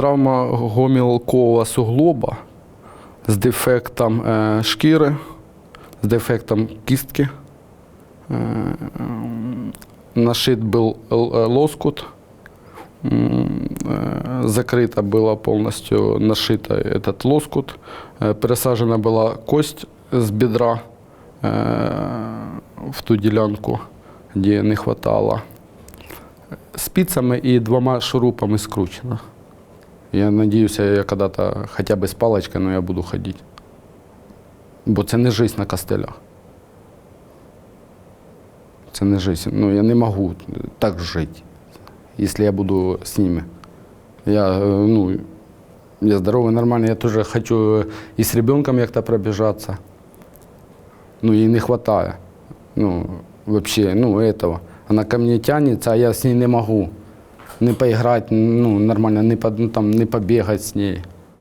травма гомілкового суглоба з дефектом е, шкіри, з дефектом кістки. Е, м, Нашит був л- е, лоскут. М, э, закрыто было полностью нашито этот лоскут, Э, пересажена была кость с бедра э, в ту делянку, где не хватало. Спицами и двумя шурупами скручено. Я надеюсь, я когда-то хотя бы с палочкой, но я буду ходить. Бо це не жизнь на костелях. Це не жизнь. Ну, я не можу так жити, якщо я буду з ними. Я, э, ну, я здоровый, нормальный, я тоже хочу и с ребенком как-то пробежаться. Ну, ей не хватает. Ну, вообще, ну, этого. Она ко мне тянется, а я с ней не могу. Не поиграть, ну, нормально, не, по, ну, там, не побегать с ней.